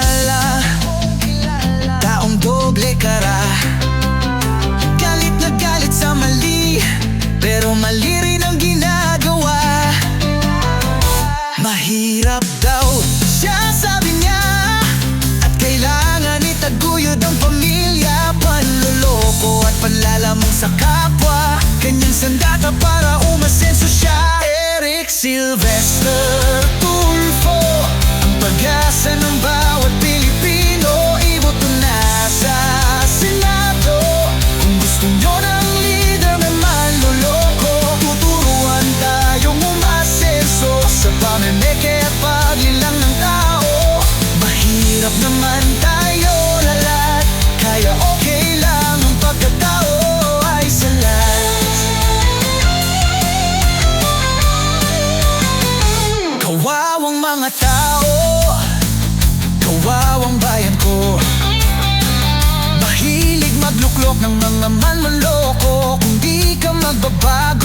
kilala. Taong doble kara Galit na galit sa mali Pero mali rin ang ginagawa. Mahirap daw siya sabi niya At kailangan itaguyod ang pamilya. Panluloko at panlalamang sa kapwa. Kanyang sandata para umasenso siya Eric Silver. tao. Kawawang bayan ko. Mahilig magluklok ng mga manloloko. Kung di ka magbabago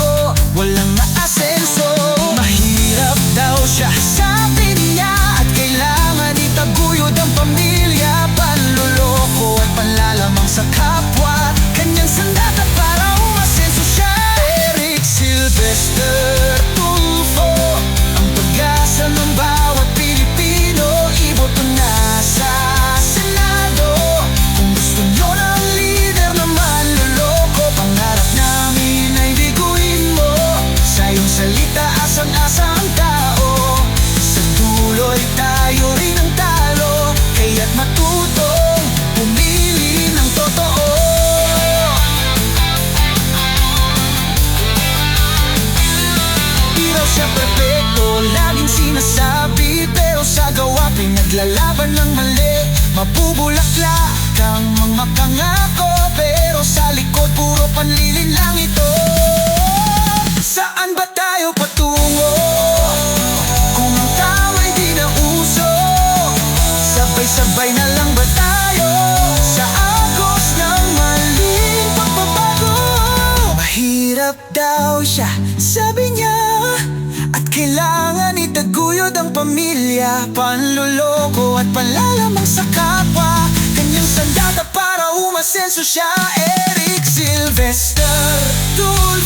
sinasabi Pero sa gawa pinaglalaban ng mali. Mapubulakla kang mga pangako Pero sa likod pamilya Panluloko at panlalamang sa kapwa. Kanyang sandata para umasenso siya Eric Sylvester. Tulfo